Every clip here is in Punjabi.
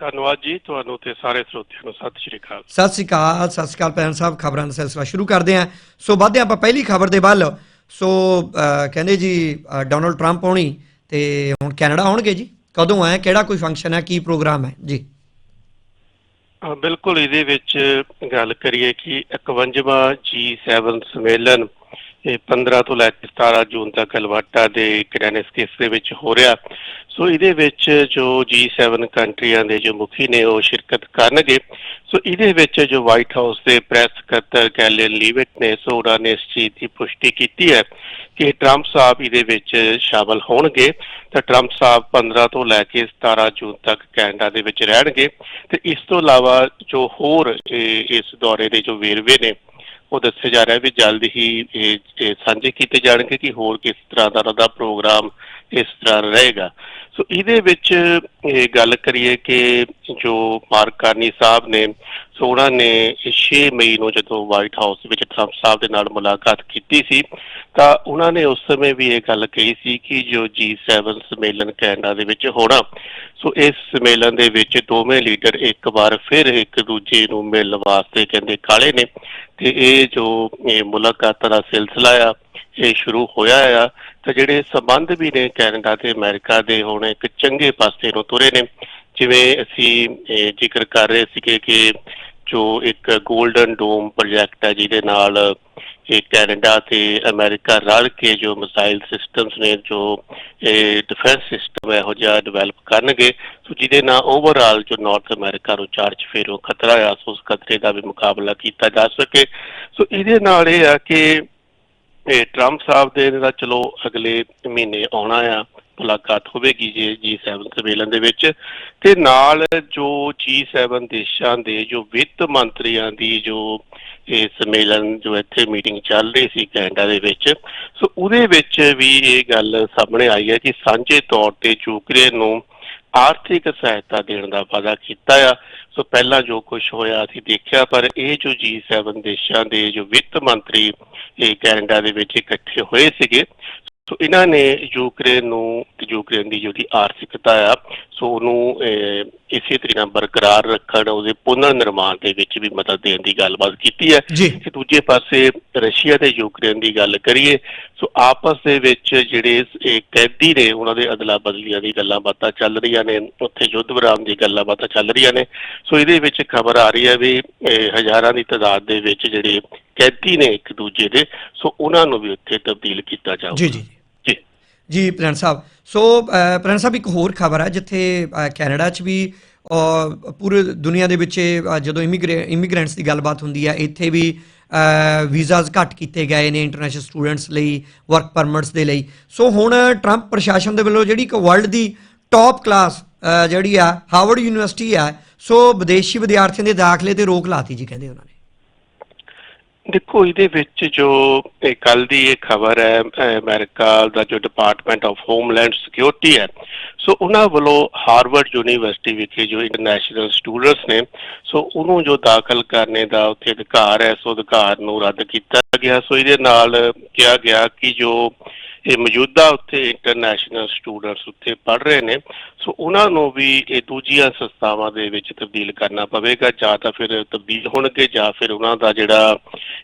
ਧੰਨਵਾਦ ਜੀ ਤੁਹਾਨੂੰ ਤੇ ਸਾਰੇ ਸਰੋਤਿਆਂ ਨੂੰ ਸਤਿ ਸ਼੍ਰੀ ਅਕਾਲ। ਸਤਿ ਸ਼੍ਰੀ ਅਕਾਲ ਸਤਿ ਸ਼੍ਰੀ ਅਕਾਲ ਪੈਨ ਸਾਹਿਬ ਖਬਰਾਂ ਦਾ ਸਿਲਸਿਲਾ ਸ਼ੁਰੂ ਕਰਦੇ ਹਾਂ। ਸੋ ਵੱਧਦੇ ਆਪਾਂ ਪਹਿਲੀ ਖਬਰ ਦੇ ਵੱਲ। ਸੋ ਕਹਿੰਦੇ ਜੀ ਡੋਨਲਡ ਟਰੰਪ ਆਉਣੀ ਤੇ ਹੁਣ ਕੈਨੇਡਾ ਆਉਣਗੇ ਜੀ। ਕਦੋਂ ਹੈ ਕਿਹੜਾ ਕੋਈ ਫੰਕਸ਼ਨ ਹੈ ਕੀ ਪ੍ਰੋਗਰਾਮ ਹੈ? ਜੀ। ਬਿਲਕੁਲ ਇਹਦੇ ਵਿੱਚ ਗੱਲ ਕਰੀਏ ਕਿ 51ਵਾਂ G7 ਸੰਮੇਲਨ ਇਹ 15 ਤੋਂ ਲੈ ਕੇ 17 ਜੂਨ ਤੱਕ ਅਲਵਾਟਾ ਦੇ ਕ੍ਰੈਨਿਸਕਿਸ ਦੇ ਵਿੱਚ ਹੋ ਰਿਹਾ। ਸੋ ਇਹਦੇ ਵਿੱਚ ਜੋ G7 ਕੰਟਰੀਆਂ ਦੇ ਜੋ ਮੁਖੀ ਨੇ, ਉਹ ਸ਼ਿਰਕਤ ਕਰਨਗੇ। ਸੋ ਇਹਦੇ ਵਿੱਚ ਜੋ ਵਾਈਟ ਹਾਊਸ ਦੇ ਪ੍ਰੈਸ ਸਕੱਤਰ ਕੈਲਨ ਲੀਵਿਟ ਨੇ, ਸੋ ਉਹਨਾਂ ਨੇ ਇਸ ਚੀਜ਼ ਦੀ ਪੁਸ਼ਟੀ ਕੀਤੀ ਹੈ ਕਿ ਟਰੰਪ ਸਾਹਿਬ ਇਹਦੇ ਵਿੱਚ ਸ਼ਾਮਲ ਹੋਣਗੇ। ਤਾਂ ਟਰੰਪ ਸਾਹਿਬ 15 ਤੋਂ ਲੈ ਕੇ 17 ਜੂਨ ਤੱਕ ਕੈਨੇਡਾ ਦੇ ਵਿੱਚ ਰਹਿਣਗੇ। ਤੇ ਇਸ ਤੋਂ ਇਲਾਵਾ ਜੋ ਹੋਰ ਇਸ ਦੌਰੇ ਦੇ ਜੋ ਵੇਰਵੇ ਨੇ ਉਹ ਦੱਸਿਆ ਜਾ ਰਿਹਾ ਵੀ ਜਲਦ ਹੀ ਇਹ ਸਾਂਝੇ ਕੀਤੇ ਜਾਣਗੇ ਕਿ ਹੋਰ ਕਿਸ ਤਰ੍ਹਾਂ ਦਾ ਉਹਦਾ ਪ੍ਰੋਗਰਾਮ ਇਸ ਤਰ੍ਹਾਂ ਰਹੇਗਾ। ਸੋ ਇਹਦੇ ਵਿੱਚ ਇਹ ਗੱਲ ਕਰੀਏ ਕਿ ਜੋ ਮਾਰਕ ਕਾਰਨੀ ਸਾਹਿਬ ਨੇ, ਸੋ ਉਹਨਾਂ ਨੇ 6 ਮਈ ਨੂੰ ਜਦੋਂ ਵਾਈਟ ਹਾਊਸ ਵਿੱਚ ਟਰੰਪ ਸਾਹਿਬ ਦੇ ਨਾਲ ਮੁਲਾਕਾਤ ਕੀਤੀ ਸੀ, ਤਾਂ ਉਹਨਾਂ ਨੇ ਉਸ ਸਮੇਂ ਵੀ ਇਹ ਗੱਲ ਕਹੀ ਸੀ ਕਿ ਜੋ G7 ਸੰਮੇਲਨ ਕੈਨੇਡਾ ਦੇ ਵਿੱਚ ਹੋਣਾ, ਸੋ ਇਸ ਸੰਮੇਲਨ ਦੇ ਵਿੱਚ ਦੋਵੇਂ ਲੀਡਰ ਇੱਕ ਵਾਰ ਫਿਰ ਇੱਕ ਦੂਜੇ ਨੂੰ ਮਿਲਣ ਵਾਸਤੇ ਕਹਿੰਦੇ ਕਾਲੇ ਨੇ, ਤੇ ਇਹ ਜੋ ਮੁਲਾਕਾਤਾਂ ਦਾ ਸਿਲਸਿਲਾ ਆ, ਇਹ ਸ਼ੁਰੂ ਹੋਇਆ ਆ, ਤਾਂ ਜਿਹੜੇ ਸਬੰਧ ਵੀ ਨੇ ਕੈਨੇਡਾ ਤੇ ਅਮਰੀਕਾ ਦੇ, ਹੁਣ ਇੱਕ ਚੰਗੇ ਪਾਸੇ ਨੂੰ ਤੁਰੇ ਨੇ। ਜਿਵੇਂ ਅਸੀਂ ਜ਼ਿਕਰ ਕਰ ਰਹੇ ਸੀਗੇ ਕਿ ਜੋ ਇੱਕ 골ਡਨ ਡੋਮ ਪ੍ਰੋਜੈਕਟ ਹੈ, ਜਿਹਦੇ ਨਾਲ ਇਹ ਕੈਨੇਡਾ ਤੇ ਅਮਰੀਕਾ ਰਲ ਕੇ ਜੋ ਮਿਸਾਈਲ ਸਿਸਟਮਸ ਨੇ, ਜੋ ਇਹ ਡਿਫੈਂਸ ਸਿਸਟਮ ਇਹੋ ਜਿਹਾ ਡਿਵੈਲਪ ਕਰਨਗੇ। ਸੋ ਜਿਹਦੇ ਨਾਲ ਓਵਰਆਲ ਜੋ ਨਾਰਥ ਅਮਰੀਕਾ ਨੂੰ ਚਾਰਜ ਫੇਰੋ ਖਤਰਾ ਆ, ਸੋ ਉਸ ਖਤਰੇ ਦਾ ਵੀ ਮੁਕਾਬਲਾ ਕੀਤਾ ਜਾ ਸਕੇ। ਸੋ ਇਹਦੇ ਨਾਲ ਇਹ ਆ ਕਿ ਇਹ ਟਰੰਪ ਸਾਹਿਬ ਦੇ ਦਾ ਚਲੋ ਅਗਲੇ ਮਹੀਨੇ ਆਉਣਾ ਆ। ਮੁਲਾਕਾਤ ਹੋਵੇਗੀ ਜੀ G7 ਸੰਮੇਲਨ ਦੇ ਵਿੱਚ। ਤੇ ਨਾਲ ਜੋ G7 ਦੇਸ਼ਾਂ ਦੇ ਜੋ ਵਿੱਤ ਮੰਤਰੀਆਂ ਦੀ ਜੋ ਇਹ ਸੰਮੇਲਨ ਜੋ ਇੱਥੇ ਮੀਟਿੰਗ ਚੱਲ ਰਹੀ ਸੀ ਕੈਨੇਡਾ ਦੇ ਵਿੱਚ, ਸੋ ਉਹਦੇ ਵਿੱਚ ਵੀ ਇਹ ਗੱਲ ਸਾਹਮਣੇ ਆਈ ਹੈ ਕਿ ਸਾਂਝੇ ਤੌਰ ਤੇ ਯੂਕਰੇਨ ਨੂੰ ਆਰਥਿਕ ਸਹਾਇਤਾ ਦੇਣ ਦਾ ਵਾਅਦਾ ਕੀਤਾ ਆ। ਸੋ ਪਹਿਲਾਂ ਜੋ ਕੁਝ ਹੋਇਆ ਅਸੀਂ ਦੇਖਿਆ, ਪਰ ਇਹ ਜੋ G7 ਦੇਸ਼ਾਂ ਦੇ ਜੋ ਵਿੱਤ ਮੰਤਰੀ ਇਹ ਕੈਨੇਡਾ ਦੇ ਵਿੱਚ ਇਕੱਠੇ ਹੋਏ ਸੀਗੇ ਸੋ ਇਹਨਾਂ ਨੇ ਯੂਕਰੇਨ ਨੂੰ ਤੇ ਯੂਕਰੇਨ ਦੀ ਜਿਹੜੀ ਆਰਥਿਕਤਾ ਆ ਸੋ ਉਹਨੂੰ ਇਸੇ ਤਰੀਕੇ ਨਾਲ ਬਰਕਰਾਰ ਰੱਖਣ ਉਹਦੇ ਪੁਨਰ ਨਿਰਮਾਣ ਦੇ ਵਿੱਚ ਵੀ ਮਦਦ ਦੇਣ ਦੀ ਗੱਲਬਾਤ ਕੀਤੀ ਹੈ। ਤੇ ਦੂਜੇ ਪਾਸੇ ਰਸ਼ੀਆ ਤੇ ਯੂਕਰੇਨ ਦੀ ਗੱਲ ਕਰੀਏ ਸੋ ਆਪਸ ਦੇ ਵਿੱਚ ਜਿਹੜੇ ਕੈਦੀ ਨੇ ਉਹਨਾਂ ਦੇ ਅਦਲਾ ਬਦਲੀਆਂ ਦੀ ਗੱਲਾਂ ਬਾਤਾਂ ਚੱਲ ਰਹੀਆਂ ਨੇ ਉੱਥੇ ਯੁੱਧ ਵਿਰਾਮ ਦੀ ਗੱਲਾਂ ਬਾਤਾਂ ਚੱਲ ਰਹੀਆਂ ਨੇ। ਸੋ ਇਹਦੇ ਵਿੱਚ ਖਬਰ ਆ ਰਹੀ ਹੈ ਵੀ ਹਜ਼ਾਰਾਂ ਦੀ ਤਾਦਾਦ ਦੇ ਵਿੱਚ ਜਿਹੜੇ ਕੈਦੀ ਨੇ ਇੱਕ ਦੂਜੇ ਦੇ ਸੋ ਉਹਨਾਂ ਨੂੰ ਵੀ ਉੱਥੇ ਤਬਦੀਲ ਕੀਤਾ ਜਾਊਗਾ। ਜੀ ਜੀ। ਜੀ ਜੀ ਸਾਹਿਬ। ਸੋ ਅਹ, ਸਾਹਿਬ ਇੱਕ ਹੋਰ ਖਬਰ ਹੈ ਜਿੱਥੇ ਕੈਨੇਡਾ 'ਚ ਵੀ ਪੂਰੇ ਦੁਨੀਆ ਦੇ ਵਿੱਚ ਇਹ, ਅਹ, ਜਦੋਂ ਇਮੀਗ੍ਰੈਂਟਸ ਦੀ ਗੱਲਬਾਤ ਹੁੰਦੀ ਹੈ ਇੱਥੇ ਵੀ ਵੀਜ਼ਾਸ ਘੱਟ ਕੀਤੇ ਗਏ ਨੇ ਇੰਟਰਨੈਸ਼ਨਲ ਸਟੂਡੈਂਟਸ ਲਈ ਵਰਕ ਪਰਮਿਟਸ ਦੇ ਲਈ। ਸੋ ਹੁਣ ਟਰੰਪ ਪ੍ਰਸ਼ਾਸਨ ਦੇ ਵੱਲੋਂ ਜਿਹੜੀ ਇੱਕ ਵਰਲਡ ਦੀ ਟੌਪ ਕਲਾਸ ਜਿਹੜੀ ਆ ਹਾਰਵਰਡ ਯੂਨੀਵਰਸਿਟੀ ਆ ਸੋ ਵਿਦੇਸ਼ੀ ਵਿਦਿਆਰਥੀਆਂ ਦੇ ਦਾਖਲੇ ਤੇ ਰੋਕ ਲਾਤੀ ਜੀ ਕਹਿੰਦੇ ਉਹਨਾਂ ਨੇ। ਦੇਖੋ, ਇਹਦੇ ਵਿੱਚ ਜੋ ਇਹ ਕੱਲ ਦੀ ਇਹ ਖਬਰ ਹੈ ਅਹ ਅਮਰੀਕਾ ਦਾ ਜੋ ਡਿਪਾਰਟਮੈਂਟ ਆਫ ਹੋਮਲੈਂਡ ਸਿਕਿਉਰਿਟੀ ਹੈ, ਸੋ ਉਹਨਾਂ ਵੱਲੋਂ ਹਾਰਵਰਡ ਯੂਨੀਵਰਸਿਟੀ ਵਿਖੇ ਜੋ ਇੰਟਰਨੈਸ਼ਨਲ ਸਟੂਡੈਂਟਸ ਨੇ, ਸੋ ਉਹਨੂੰ ਜੋ ਦਾਖਲ ਕਰਨੇ ਦਾ ਉੱਥੇ ਅਧਿਕਾਰ ਹੈ, ਸੋ ਅਧਿਕਾਰ ਨੂੰ ਰੱਦ ਕੀਤਾ ਗਿਆ। ਸੋ ਇਹਦੇ ਨਾਲ ਕਿਹਾ ਗਿਆ ਕਿ ਜੋ ਇਹ ਮੌਜੂਦਾ ਉੱਥੇ ਇੰਟਰਨੈਸ਼ਨਲ ਸਟੂਡੈਂਟਸ ਉੱਥੇ ਪੜ੍ਹ ਰਹੇ ਨੇ। ਸੋ ਉਹਨਾਂ ਨੂੰ ਵੀ ਇਹ ਦੂਜੀਆਂ ਸੰਸਥਾਵਾਂ ਦੇ ਵਿੱਚ ਤਬਦੀਲ ਕਰਨਾ ਪਵੇਗਾ ਜਾਂ ਤਾਂ ਫਿਰ ਤਬਦੀਲ ਹੋਣਗੇ ਜਾਂ ਫਿਰ ਉਹਨਾਂ ਦਾ ਜਿਹੜਾ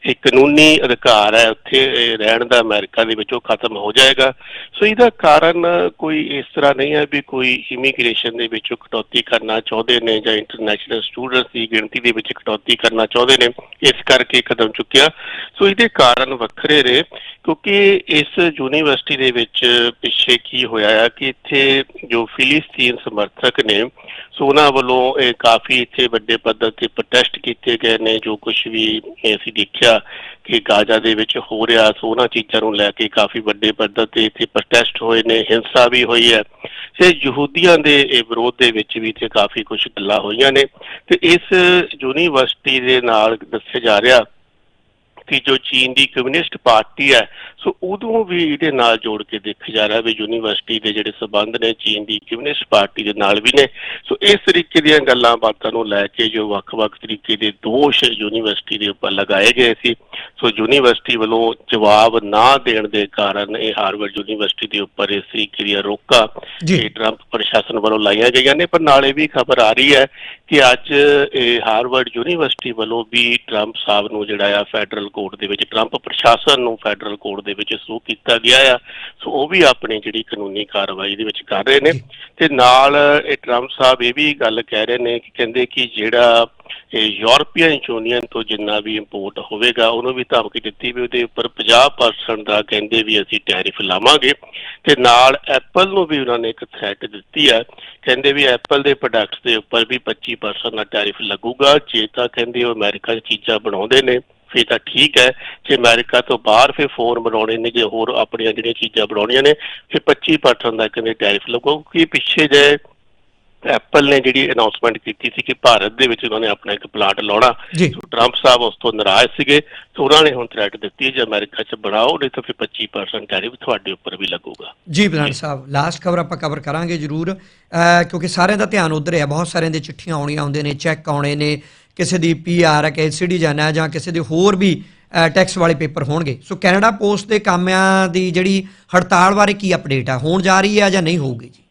ਇਹ ਕਾਨੂੰਨੀ ਅਧਿਕਾਰ ਹੈ, ਉੱਥੇ ਰਹਿਣ ਦਾ ਅਮਰੀਕਾ ਦੇ ਵਿੱਚ ਉਹ ਖਤਮ ਹੋ ਜਾਏਗਾ। ਸੋ ਇਹਦਾ ਕਾਰਨ ਕੋਈ ਇਸ ਤਰ੍ਹਾਂ ਨਹੀਂ ਹੈ ਵੀ ਕੋਈ ਇਮੀਗ੍ਰੇਸ਼ਨ ਦੇ ਵਿੱਚ ਕਟੌਤੀ ਕਰਨਾ ਚਾਹੁੰਦੇ ਨੇ ਜਾਂ ਇੰਟਰਨੈਸ਼ਨਲ ਸਟੂਡੈਂਟਸ ਦੀ ਗਿਣਤੀ ਦੇ ਵਿੱਚ ਕਟੌਤੀ ਕਰਨਾ ਚਾਹੁੰਦੇ ਨੇ, ਇਸ ਕਰਕੇ ਕਦਮ ਚੁੱਕਿਆ। ਸੋ ਇਹਦੇ ਕਾਰਨ ਵੱਖਰੇ ਰਹੇ ਕਿਉਂਕਿ ਇਸ ਯੂਨੀਵਰਸਿਟੀ ਦੇ ਵਿੱਚ ਪਿੱਛੇ ਕੀ ਹੋਇਆ ਹੈ ਕਿ ਇੱਥੇ ਜੋ ਫਿਲਿਸਤੀਨ ਸਮਰਥਕ ਨੇ, ਸੋ ਉਹਨਾਂ ਵੱਲੋਂ ਇਹ ਕਾਫੀ ਇੱਥੇ ਵੱਡੇ ਪੱਧਰ ਤੇ ਪ੍ਰੋਟੈਸਟ ਕੀਤੇ ਗਏ ਨੇ, ਜੋ ਕੁਝ ਵੀ ਅਸੀਂ ਦੇਖਿਆ ਕਿ ਗਾਜ਼ਾ ਦੇ ਵਿੱਚ ਹੋ ਰਿਹਾ, ਸੋ ਉਹਨਾਂ ਚੀਜ਼ਾਂ ਨੂੰ ਲੈ ਕੇ ਕਾਫੀ ਵੱਡੇ ਪੱਧਰ ਤੇ ਇੱਥੇ ਪ੍ਰੋਟੈਸਟ ਹੋਏ ਨੇ, ਹਿੰਸਾ ਵੀ ਹੋਈ ਹੈ। ਤੇ ਯਹੂਦੀਆਂ ਦੇ ਵਿਰੋਧ ਦੇ ਵਿੱਚ ਵੀ ਇੱਥੇ ਕਾਫੀ ਕੁਝ ਗੱਲਾਂ ਹੋਈਆਂ ਨੇ। ਤੇ ਇਸ ਯੂਨੀਵਰਸਿਟੀ ਦੇ ਨਾਲ ਦੱਸਿਆ ਜਾ ਰਿਹਾ ਸੀ ਜੋ ਚੀਨ ਦੀ ਕਮਿਊਨਿਸਟ ਪਾਰਟੀ ਹੈ ਸੋ ਉਦੋਂ ਵੀ ਇਹਦੇ ਨਾਲ ਜੋੜ ਕੇ ਦੇਖਿਆ ਜਾ ਰਿਹਾ ਵੀ ਯੂਨੀਵਰਸਿਟੀ ਦੇ ਜਿਹੜੇ ਸਬੰਧ ਨੇ ਚੀਨ ਦੀ ਕਮਿਊਨਿਸਟ ਪਾਰਟੀ ਦੇ ਨਾਲ ਵੀ ਨੇ ਸੋ ਇਸ ਤਰੀਕੇ ਦੀਆਂ ਗੱਲਾਂ ਬਾਤਾਂ ਨੂੰ ਲੈ ਕੇ ਜੋ ਵੱਖ-ਵੱਖ ਤਰੀਕੇ ਦੇ ਦੋਸ਼ ਯੂਨੀਵਰਸਿਟੀ ਦੇ ਉੱਪਰ ਲਗਾਏ ਗਏ ਸੀ ਸੋ ਯੂਨੀਵਰਸਿਟੀ ਵੱਲੋਂ ਜਵਾਬ ਨਾ ਦੇਣ ਦੇ ਕਾਰਨ ਇਹ ਹਾਰਵਰਡ ਯੂਨੀਵਰਸਿਟੀ ਦੇ ਉੱਪਰ ਇਸ ਤਰੀਕੇ ਦੀਆਂ ਰੋਕਾਂ। ਇਹ ਟਰੰਪ ਪ੍ਰਸ਼ਾਸਨ ਵੱਲੋਂ ਲਾਈਆਂ ਗਈਆਂ ਨੇ ਪਰ ਨਾਲੇ ਵੀ ਖਬਰ ਆ ਰਹੀ ਹੈ ਕਿ ਅੱਜ ਇਹ ਹਾਰਵਰਡ ਯੂਨੀਵਰਸਿਟੀ ਵੱਲੋਂ ਵੀ ਟਰੰਪ ਸਾਹਿਬ ਨੂੰ ਜਿਹੜਾ ਆ ਫੈਡਰਲ ਕੋਰਟ ਦੇ ਵਿੱਚ ਟਰੰਪ ਪ੍ਰਸ਼ਾਸਨ ਨੂੰ ਫੈਡਰਲ ਕੋਰਟ ਦੇ ਵਿੱਚ ਸੂ ਕੀਤਾ ਗਿਆ ਆ। ਸੋ ਉਹ ਵੀ ਆਪਣੀ ਜਿਹੜੀ ਕਾਨੂੰਨੀ ਕਾਰਵਾਈ ਦੇ ਵਿੱਚ ਕਰ ਰਹੇ ਨੇ। ਤੇ ਨਾਲ ਇਹ ਟਰੰਪ ਸਾਹਿਬ ਇਹ ਵੀ ਗੱਲ ਕਹਿ ਰਹੇ ਨੇ ਕਿ ਕਹਿੰਦੇ ਕਿ ਜਿਹੜਾ ਇਹ ਯੂਰਪੀਅਨ ਯੂਨੀਅਨ ਤੋਂ ਜਿੰਨਾ ਵੀ ਇੰਪੋਰਟ ਹੋਵੇਗਾ ਉਹਨੂੰ ਵੀ ਧਮਕੀ ਦਿੱਤੀ ਵੀ ਉਹਦੇ ਉੱਪਰ 50% ਦਾ ਕਹਿੰਦੇ ਵੀ ਅਸੀਂ ਟੈਰਿਫ ਲਾਵਾਂਗੇ। ਤੇ ਨਾਲ ਐਪਲ ਨੂੰ ਵੀ ਉਹਨਾਂ ਨੇ ਇੱਕ ਥ੍ਰੈਟ ਦਿੱਤੀ ਹੈ ਕਹਿੰਦੇ ਵੀ ਐਪਲ ਦੇ ਪ੍ਰੋਡਕਟਸ ਦੇ ਉੱਪਰ ਵੀ 25% ਦਾ ਟੈਰਿਫ ਲੱਗੂਗਾ। ਜੇ ਤਾਂ ਕਹਿੰਦੇ ਉਹ ਅਮਰੀਕਾ 'ਚ ਚੀਜ਼ਾਂ ਬਣਾਉਂਦੇ ਨੇ, ਫਿਰ ਤਾਂ ਠੀਕ ਹੈ। ਜੇ ਅਮਰੀਕਾ ਤੋਂ ਬਾਹਰ ਫਿਰ ਫੋਨ ਬਣਾਉਣੇ ਨੇ, ਜੇ ਹੋਰ ਆਪਣੀਆਂ ਜਿਹੜੀਆਂ ਚੀਜ਼ਾਂ ਬਣਾਉਣੀਆਂ ਨੇ, ਫਿਰ 25% ਦਾ ਕਹਿੰਦੇ ਟੈਰਿਫ ਲੱਗੂ? ਕਿ ਪਿੱਛੇ ਜੇ ਐਪਲ ਨੇ ਜਿਹੜੀ ਅਨਾਉਂਸਮੈਂਟ ਕੀਤੀ ਸੀ ਕਿ ਭਾਰਤ ਦੇ ਵਿੱਚ ਉਹਨਾਂ ਨੇ ਆਪਣਾ ਇੱਕ ਪਲਾਂਟ ਲਾਉਣਾ ਸੋ ਟਰੰਪ ਸਾਹਿਬ ਉਸ ਤੋਂ ਨਾਰਾਜ਼ ਸੀਗੇ ਤੇ ਉਹਨਾਂ ਨੇ ਹੁਣ ਥ੍ਰੈਟ ਦਿੱਤੀ ਜੇ ਅਮਰੀਕਾ 'ਚ ਬਣਾਓ ਨਹੀਂ ਤਾਂ ਫਿਰ 25% ਟੈਰਿਫ ਤੁਹਾਡੇ ਉੱਪਰ ਵੀ ਲੱਗੂਗਾ। ਜੀ ਬਲੰਡ ਸਾਹਿਬ ਲਾਸਟ ਖਬਰ ਆਪਾਂ ਕਵਰ ਕਰਾਂਗੇ ਜਰੂਰ ਕਿਉਂਕਿ ਸਾਰਿਆਂ ਦਾ ਧਿਆਨ ਉਧਰ ਹੈ ਬਹੁਤ ਸਾਰਿਆਂ ਦੇ ਚਿੱਠੀਆਂ ਆਉਣੀਆਂ ਆਉਂਦੇ ਨੇ ਚੈੱਕ ਆਉਣੇ ਨੇ ਕਿਸੇ ਦੀ ਪੀਆਰ ਹੈ ਕਿਸੇ ਸਿਟੀਜ਼ਨ ਹੈ ਜਾਂ ਕਿਸੇ ਦੇ ਹੋਰ ਵੀ ਟੈਕਸ ਵਾਲੇ ਪੇਪਰ ਹੋਣਗੇ। ਸੋ ਕੈਨੇਡਾ ਪੋਸਟ ਦੇ ਕਾਮਿਆਂ ਦੀ ਜਿਹੜੀ ਹੜਤਾਲ ਬਾਰੇ ਕੀ ਅਪਡੇਟ ਹੈ ਹੋਣ ਜਾ ਰਹੀ ਹੈ ਜਾਂ ਨਹੀਂ ਹੋਊਗੀ ਜੀ?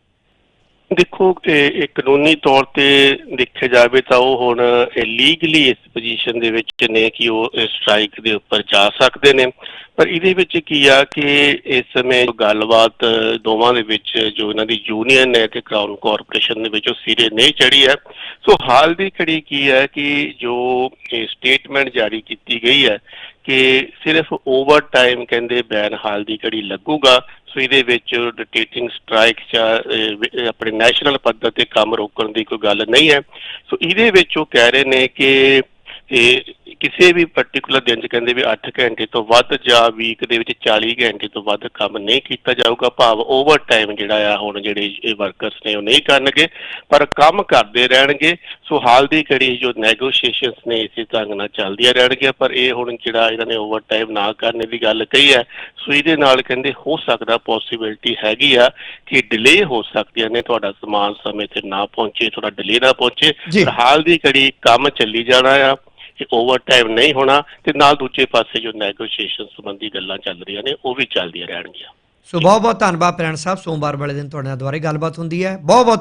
ਦੇਖੋ ਇਹ ਕਾਨੂੰਨੀ ਤੌਰ ਤੇ ਦੇਖਿਆ ਜਾਵੇ ਤਾਂ ਉਹ ਹੁਣ ਲੀਗਲੀ ਇਸ ਪੋਜੀਸ਼ਨ ਦੇ ਵਿੱਚ ਨੇ ਕਿ ਉਹ ਸਟ੍ਰਾਈਕ ਦੇ ਉੱਪਰ ਜਾ ਸਕਦੇ ਨੇ। ਪਰ ਇਹਦੇ ਵਿੱਚ ਕੀ ਆ ਕਿ ਇਸ ਸਮੇਂ ਗੱਲਬਾਤ ਦੋਵਾਂ ਦੇ ਵਿੱਚ ਜੋ ਇਹਨਾਂ ਦੀ ਯੂਨੀਅਨ ਹੈ ਤੇ ਕਰਾਊਨ ਕਾਰਪੋਰੇਸ਼ਨ ਦੇ ਵਿੱਚ ਉਹ ਸਿਰੇ ਨਹੀਂ ਚੜੀ ਹੈ। ਸੋ ਹਾਲ ਦੀ ਘੜੀ ਕੀ ਹੈ ਕਿ ਜੋ ਇਹ ਸਟੇਟਮੈਂਟ ਜਾਰੀ ਕੀਤੀ ਗਈ ਹੈ ਕਿ ਸਿਰਫ ਓਵਰ ਟਾਈਮ ਕਹਿੰਦੇ ਬੈਨ ਹਾਲ ਦੀ ਘੜੀ ਲੱਗੂਗਾ, ਸੋ ਇਹਦੇ ਵਿੱਚ ਡਿਟੇਟਿੰਗ ਸਟ੍ਰਾਈਕ ਜਾਂ ਆਪਣੇ ਨੈਸ਼ਨਲ ਪੱਧਰ ਤੇ ਕੰਮ ਰੋਕਣ ਦੀ ਕੋਈ ਗੱਲ ਨਹੀਂ ਹੈ। ਸੋ ਇਹਦੇ ਵਿੱਚ ਉਹ ਕਹਿ ਰਹੇ ਨੇ ਕਿ ਕਿਸੇ ਵੀ ਪਾਰਟਿਕੂਲਰ ਦਿਨ 'ਚ ਕਹਿੰਦੇ ਵੀ 8 ਘੰਟੇ ਤੋਂ ਵੱਧ ਜਾਂ ਵੀਕ ਦੇ ਵਿੱਚ 40 ਘੰਟੇ ਤੋਂ ਵੱਧ ਕੰਮ ਨਹੀਂ ਕੀਤਾ ਜਾਊਗਾ ਭਾਵ ਓਵਰ ਟਾਈਮ ਜਿਹੜਾ ਆ ਹੁਣ ਜਿਹੜੇ ਇਹ ਵਰਕਰਸ ਨੇ ਉਹ ਨਹੀਂ ਕਰਨਗੇ ਪਰ ਕੰਮ ਕਰਦੇ ਰਹਿਣਗੇ ਸੋ ਹਾਲ ਦੀ ਘੜੀ ਜੋ ਨੈਗੋਸ਼ੀਏਸ਼ਨਸ ਨੇ ਇਸੇ ਢੰਗ ਨਾਲ ਚੱਲਦੀਆਂ ਰਹਿਣਗੀਆਂ ਪਰ ਇਹ ਹੁਣ ਜਿਹੜਾ ਇਹਨਾਂ ਨੇ ਓਵਰ ਟਾਈਮ ਨਾ ਕਰਨੇ ਦੀ ਗੱਲ ਕਹੀ ਹੈ ਸੋ ਇਹਦੇ ਨਾਲ ਕਹਿੰਦੇ ਹੋ ਸਕਦਾ ਪੋਸਿਬਿਲਿਟੀ ਹੈਗੀ ਆ ਕਿ ਡਿਲੇ ਹੋ ਸਕਦੀਆਂ ਨੇ ਤੁਹਾਡਾ ਸਮਾਨ ਸਮੇਂ ਤੇ ਨਾ ਪਹੁੰਚੇ ਥੋੜਾ ਡਿਲੇ ਨਾ ਪਹੁੰਚੇ। ਪਰ ਹਾਲ ਦੀ ਘੜੀ ਕੰਮ ਚੱਲੀ ਜਾਣਾ ਆ ਕਿ ਓਵਰ ਟਾਈਮ ਨਹੀਂ ਹੋਣਾ ਤੇ ਨਾਲ ਦੂਜੇ ਪਾਸੇ ਜੋ ਨੈਗੋਸ਼ੀਏਸ਼ਨ ਸੰਬੰਧੀ ਗੱਲਾਂ ਚੱਲ ਰਹੀਆਂ ਨੇ, ਉਹ ਵੀ ਚੱਲਦੀਆਂ ਰਹਿਣਗੀਆਂ। ਸੋ ਬਹੁਤ ਬਹੁਤ ਧੰਨਵਾਦ ਪ੍ਰੈਣ ਸਾਹਿਬ, ਸੋਮਵਾਰ ਵਾਲੇ ਦਿਨ ਤੁਹਾਡੇ ਨਾਲ ਦੁਬਾਰੇ ਗੱਲਬਾਤ ਹੁੰਦੀ ਹੈ। ਬਹੁਤ ਬਹੁਤ